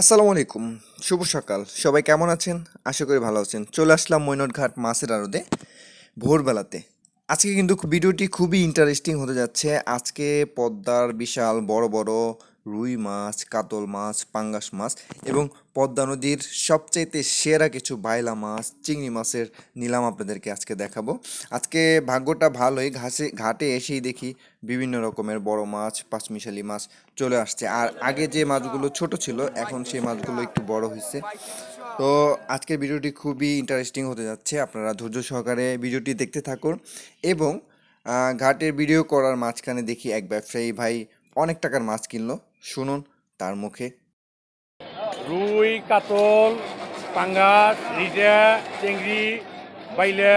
আসসালামু আলাইকুম, শুভ সকাল। সবাই কেমন আছেন? আশা করি ভালো আছেন। চলে আসলাম মৈনটঘাট মাছের আড়তে, ভোরবেলাতে। আজকে কিন্তু ভিডিওটি খুবই ইন্টারেস্টিং হতে যাচ্ছে। আজকে পদ্মার বিশাল বড় বড় রুই মাছ, কাতল মাছ, পাঙ্গাস মাছ এবং পদ্মা নদীর সবচাইতে সেরা কিছু বাইলা মাছ, চিংড়ি মাছের নিলাম আপনাদেরকে আজকে দেখাবো। আজকে ভাগ্যটা ভালোই, ঘাসে, ঘাটে এসেই দেখি বিভিন্ন রকমের বড় মাছ, পাঁচমিশালি মাছ চলে আসছে। আর আগে যে মাছগুলো ছোট ছিল, এখন সেই মাছগুলো একটু বড় হয়েছে তো আজকের ভিডিওটি খুবই ইন্টারেস্টিং হতে যাচ্ছে। আপনারা ধৈর্য সহকারে ভিডিওটি দেখতে থাকুন এবং ঘাটের ভিডিও করার মাঝখানে দেখি এক ব্যবসায়ী ভাই অনেক টাকার মাছ কিনলো। শুনুন তার মুখে। রুই কাতল পাঙ্গাস রিজা চিংড়ি বাইলে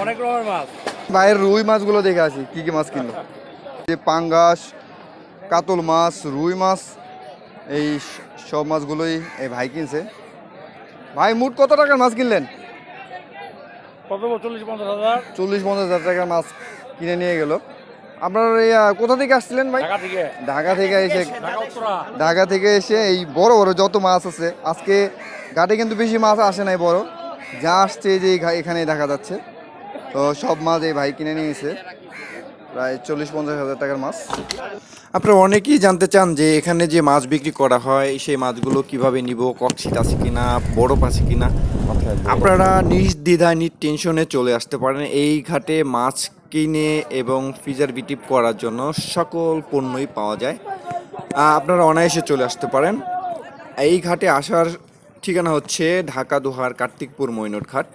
অনেক রকমের মাছ। ভাইয়ের রুই মাছগুলো দেখে আসি কি কি মাছ কিনলো। যে পাঙ্গাস কাতল মাছ রুই মাছ এই সব মাছগুলোই এই ভাই কিনছে। ভাই মোট কত টাকার মাছ কিনলেন? কত চল্লিশ পঞ্চাশ হাজার। চল্লিশ পঞ্চাশ হাজার টাকার মাছ কিনে নিয়ে গেল। আপনার কোথা থেকে আসছিলেন ভাই? ঢাকা থেকে। এসে ঢাকা থেকে এসে এই বড় বড় যত মাছ আছে আজকে ঘাটে কিন্তু বেশি মাছ আসে নাই বড়। যা আসছে যে এখানে দেখা যাচ্ছে। তো সব মাছ এই ভাই কিনে নিয়েছে প্রায় চল্লিশ পঞ্চাশ হাজার টাকার মাছ। আপনারা অনেকেই জানতে চান যে এখানে যে মাছ বিক্রি করা হয় সেই মাছগুলো কীভাবে নিব ককশিট আছে কিনা বরফ আছে কিনা? আপনারা নির্দ্বিধায় টেনশনে চলে আসতে পারেন এই ঘাটে মাছ কিনে এবং প্রিজারভেটিভ করার জন্য সকল পণ্যই পাওয়া যায়। আপনারা অনায়াসে চলে আসতে পারেন। এই ঘাটে আসার ঠিকানা হচ্ছে ঢাকা দোহার কার্তিকপুর মৈনট ঘাট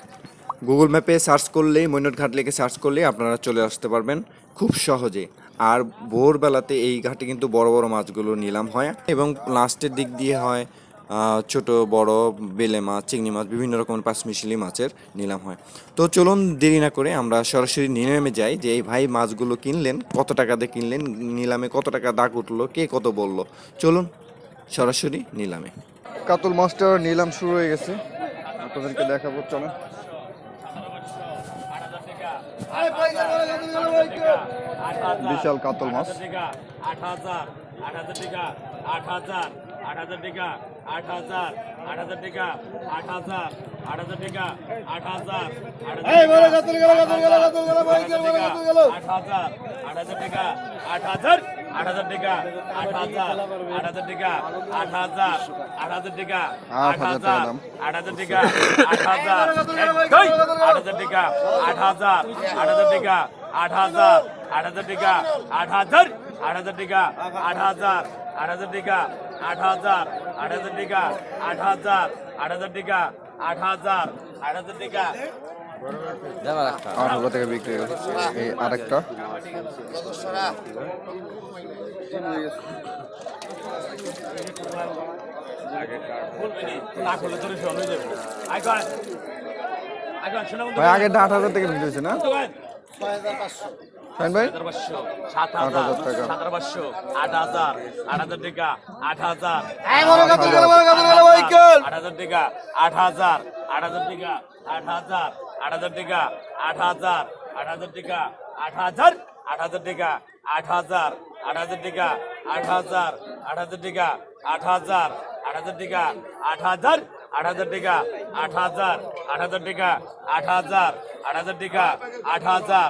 গুগল ম্যাপে সার্চ করলেই মৈনট ঘাট লিখে সার্চ করলেই আপনারা চলে আসতে পারবেন। খুব সহজে। আর ভোরবেলাতে এই ঘাটে কিন্তু বড় বড় মাছগুলো নিলাম হয়। এবং লাস্টের দিক দিয়ে হয় ছোট বড় বেলে মাছ, চিংড়ি মাছ, বিভিন্ন রকমের পাঁচমিশালি মাছের নিলাম হয়। তো চলুন দেরি না করে আমরা সরাসরি নিলামে যাই যে, এই ভাই মাছগুলো কিনলেন, কত টাকা দিয়ে কিনলেন? নিলামে কত টাকা দাগ উঠল? কে কত বলল? চলুন সরাসরি নিলামে। কাতল মাছটার নিলাম শুরু হয়ে গেছে। আপনাদেরকে দেখাবো চলো বিশাল কাতল মাছ। আট হাজার আট হাজার টাকা আট হাজার আট হাজার টাকা আট হাজার আট হাজার টাকা আট হাজার আট হাজার টাকা আট হাজার আট হাজার আট হাজার টাকা আট হাজার। আট হাজার টাকা আট হাজার আট হাজার টাকা আট হাজার আট হাজার টাকা আট হাজার। আট হাজার টাকা আট হাজার আট হাজার টাকা আট হাজার আট হাজার টাকা আট হাজার আট হাজার টাকা আট হাজার আট হাজার টাকা আট হাজার আট হাজার টাকা আট হাজার আট হাজার টাকা আট হাজার আট হাজার টাকা আট হাজার আট হাজার টাকা হাজার টাকা বিক্রি হয়ে গেছে এই আরেকটা। হয়ে ভাই আগেরটা আট হাজার টাকা বিক্রি হয়েছে না? ভাই? সাত আট হাজার হাজার টাকা। সাত হাজার পাঁচশো আট হাজার। আট হাজার টাকা আট হাজার আট হাজার টাকা আট হাজার আট হাজার টাকা আট হাজার। আট হাজার টাকা আট হাজার আট হাজার টাকা আট হাজার আট হাজার টাকা আট হাজার আট হাজার টাকা আট হাজার আট হাজার টাকা আট হাজার আট হাজার টাকা আট হাজার আট হাজার টাকা আট হাজার আট হাজার টাকা আট হাজার আট হাজার টাকা আট হাজার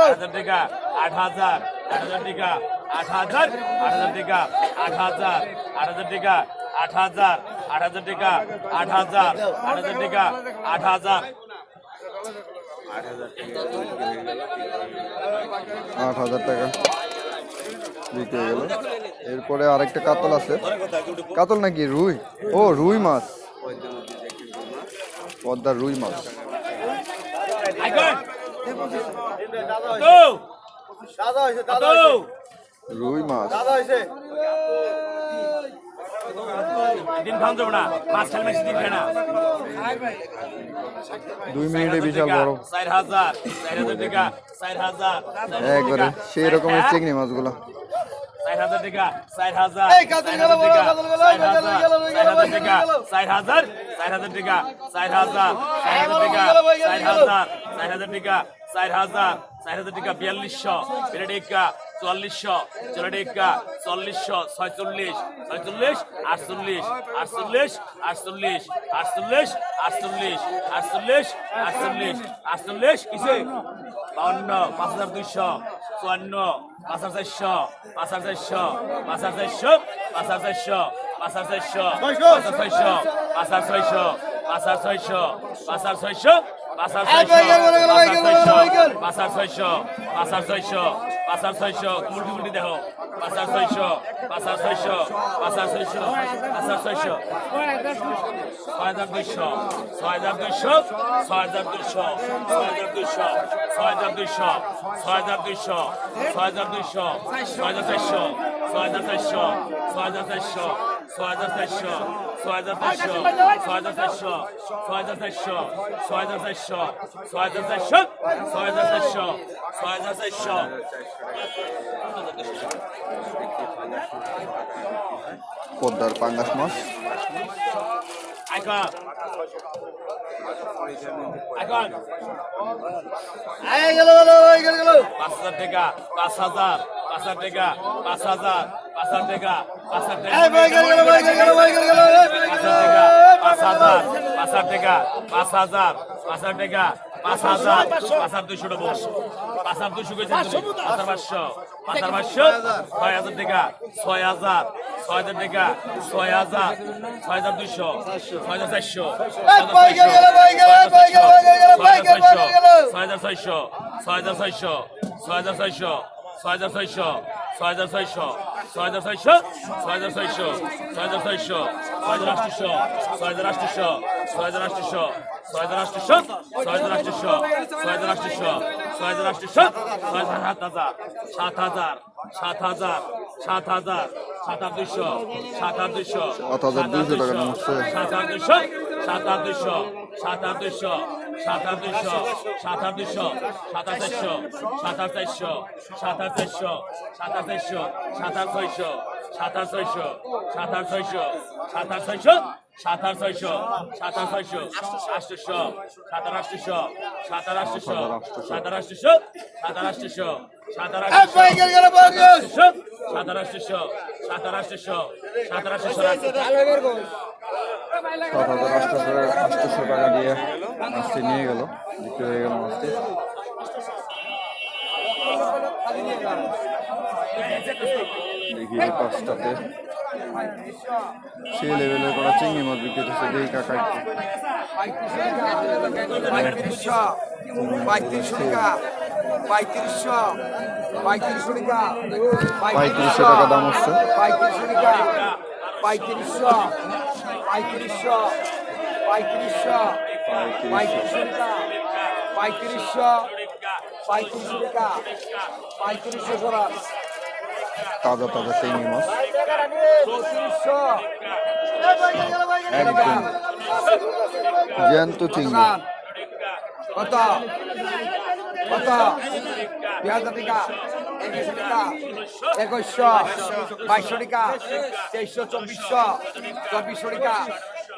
হাজার টাকা আট হাজার আট হাজার টাকা আট হাজার আট হাজার টাকা আট হাজার আট হাজার টাকা আট হাজার আট হাজার টাকা আট হাজার আট হাজার টাকা আট হাজার। আট হাজার টাকা। বিক্রি গেল। এরপরে আরেকটা কাতল আছে। কাতল নাকি রুই? ও রুই মাছ। পদ্মার রুই মাছ। রুই মাছ। দিন খাওয়া যাবে না মাছ খেলে বেশি দিন খায় না দুই মিনিটে বিশাল বড় চার হাজার চার হাজার টাকা চার হাজার একবারে সেই রকমের চিংড়ি মাছগুলো চার হাজার টাকা চার হাজার চার হাজার টাকা চার হাজার চার হাজার টাকা চার হাজার চার হাজার টাকা চার হাজার চার টাকা চার হাজার চার হাজার চার টাকা বিয়াল্লিশশো বিরাট টাকা চুয়াল্লিশশো চল্লিকা চল্লিশশো ছয়চল্লিশ ছয়চল্লিশ আটচল্লিশ আটচল্লিশ আটচল্লিশ আটচল্লিশ আটচল্লিশ আটচল্লিশ আটচল্লিশ আটচল্লিশ কিসে বাউন্ন পাঁচ হাজার দুইশো চুয়ান্ন পাঁচ হাজার চারশো পাঁচ হাজার চারশো পাঁচ হাজার চারশো পাঁচ হাজার চারশো পাঁচ হাজার চারশো পাঁচ হাজার ছয়শো পাঁচ হাজার ছয়শো পাঁচ হাজার ছয়শো পাঁচ হাজার ছয়শো পাঁচ হাজার ছয়শো পাঁচ হাজার ছয়শো পাঁচ হাজার ছয়শো পাঁচ হাজার ছয়শো মুলটি মুলটি দেখো পাঁচ হাজার ছয়শো পাঁচ হাজার ছয়শো পাঁচ হাজার ছয়শো পাঁচ হাজার ছয়শো ছয় হাজার দুইশো ছয় হাজার দুইশো ছয় হাজার দুইশো ছয় হাজার দুইশো ছয় হাজার দুইশো ছয় হাজার দুইশো ছয় হাজার দুইশো ছয় হাজার চারশো ছয় হাজার চারশো ছয় হাজার চারশো ছয় হাজার চারশো ছয় হাজার চারশো ছয় হাজার চারশো ছয় হাজার চারশো ছয় হাজার চারশো ছয় হাজার চারশো ছয় হাজার চারশো পদ্মার পাঙ্গাস মাছ আইকন আইকন পাঁচ হাজার টাকা পাঁচ হাজার পাঁচ হাজার টাকা পাঁচ হাজার পাঁচ হাজার টাকা পাঁচ হাজার টাকা। পাঁচ হাজার পাঁচ হাজার টাকা পাঁচ হাজার পাঁচ হাজার টাকা পাঁচ হাজার পাঁচ হাজার দুইশো টাকা পাঁচ হাজার দুইশো কেজি পাঁচ হাজার পাঁচশো পাঁচ হাজার পাঁচশো ছয় হাজার টাকা ছয় হাজার ছয় হাজার টাকা ছয় হাজার ছয় হাজার দুইশো ছয় হাজার চারশো ছয় হাজার ছয়শো ছয় হাজার ছয়শো ছয় হাজার ছয়শো ছয় হাজার ছয়শো ছয় হাজার ছয়শো ছয় হাজার ছয়শো ছয় হাজার ছয়শো ছয় হাজার ছয়শো ছয় হাজার আটশো ছয় হাজার আটশো ছয় হাজার আটশো ছয় হাজার আটশো ছয় হাজার আটশো ছয় হাজার আটশো ছয় হাজার আটশো ছয় হাজার সাত হাজার সাত হাজার সাত হাজার সাত হাজার সাত হাজার দুইশো সাত হাজার দুইশো সাত হাজার দুইশো। সাত হাজার দুইশো সাত হাজার দুইশো সাত হাজার দুইশো সাত হাজার দুইশো সাত হাজার দুইশো সাত হাজার চারশো সাত হাজার চারশো সাত হাজার চারশো সাত হাজার চারশো সাত হাজার ছয়শো সাত হাজার ছয়শো সাত হাজার ছয়শো সাত হাজার ছয়শো সাত হাজার ছয়শো সাত হাজার ছয়শো আষ্টশো সাত হাজার আষ্টশো সাত সাত সাত সাত মাছটি নিয়ে গেল, বিক্রি হয়ে গেল মাছটি। দেখি এই পাঁচটাতে সেই লেভেলের করা চিংড়ি মাছ বিক্রি হচ্ছে, দেখি কাকা পঁয়ত্রিশশো টাকা দাম হচ্ছে। পঁয়ত্রিশশো পঁয়ত্রিশশো পঁয়ত্রিশশো। পঁয়ত্রিশশো পঁয়ত্রিশশো টাকা পঁয়ত্রিশশো সরান তাজা তাজা চিংড়ি মাছ একদম জ্যান্ত চিংড়ি কত কত হাজার টাকা একুশশো টাকা একুশশো বাইশশো টাকা তেইশশো চব্বিশশো চব্বিশশো টাকা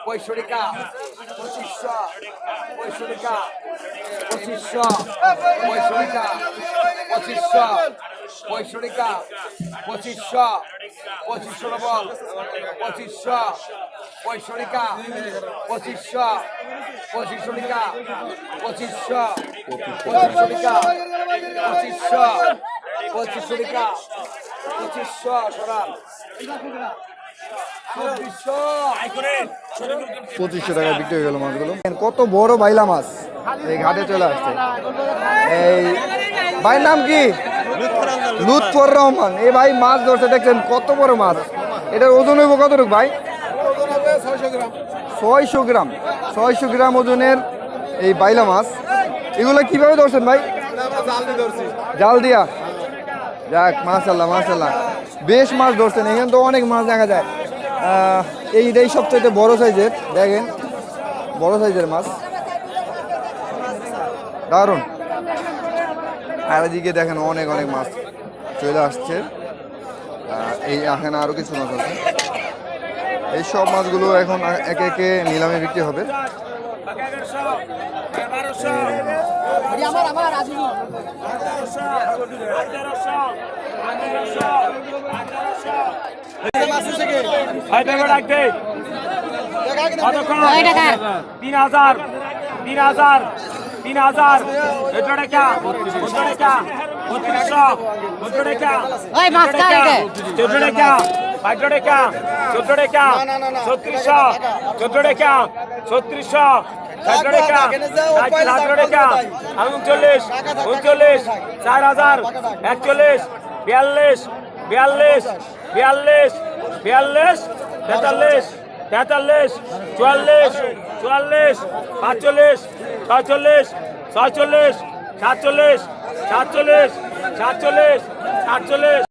পঁয়ষট্টি টাকা। পঁয়ষট্টিশো পঁয়ষট্টিকা পঁচিশশো পঁয়ষট্টিকা পঁচিশশো পঁয়ষট্টিকা পঁচিশশো পঁচিশশো ডবল পঁচিশশো পঁয়ষট্টিকা পঁচিশশো পঁচিশশোটিকা পঁচিশশো পঁচিশশোটিকা পঁচিশশো পঁচিশশোটিকা পঁচিশশো সরাল চব্বিশশো পঁচিশশো টাকা বিক্রি হয়ে গেল মাছগুলো। কত বড় বাইলা মাছ। এই ঘাটে চলে আসছে। এই ভাইয়ের নাম কি? লুৎফর রহমান। এই ভাই মাছ ধরছে, দেখছেন কত বড় মাছ। এটার ওজন হইব কতটুকু ভাই? ছয়শো গ্রাম। ছয়শো গ্রাম ওজনের এই বাইলা মাছ। এগুলো কীভাবে ধরছেন ভাই? জাল দিয়া। যাক মাশাল্লাহ মাশাল্লাহ বেশ মাছ ধরছেন। এখানে তো অনেক মাছ দেখা যায়। এইটাই সবচেয়ে বড় সাইজের, দেখেন, বড় সাইজের মাছ। দারুণ। আর এদিকে দেখেন অনেক অনেক মাছ চলে আসছে। এই এখানে আরও কিছু মাছ আছে। এই সব মাছগুলো এখন একে একে নিলামে বিক্রি হবে। আমার তিন হাজার তিন হাজার তিন হাজার। চোদ্দ টাকা চোদ্দ টাকা বত্রিশশো চোদ্দ টাকা? চোদ্দ টাকা বাইশ টাকা চোদ্দ টাকা ছত্রিশশো চোদ্দ টাকা ছত্রিশশো উনচল্লিশ উনচল্লিশ চার হাজার একচল্লিশ বিয়াল্লিশ বিয়াল্লিশ বিয়াল্লিশ বিয়াল্লিশ তেতাল্লিশ তেতাল্লিশ চুয়াল্লিশ চুয়াল্লিশ পাঁচচল্লিশ ছয়চল্লিশ ছয়চল্লিশ সাতচল্লিশ সাতচল্লিশ সাতচল্লিশ আটচল্লিশ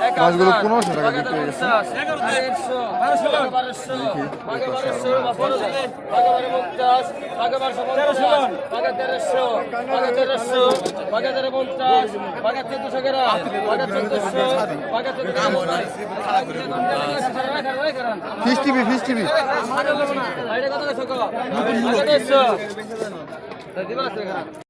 মাছগুলো পনেরোশো টাকা বিক্রি হয়ে গেছে ফিস টিভি ফিস টিভি কত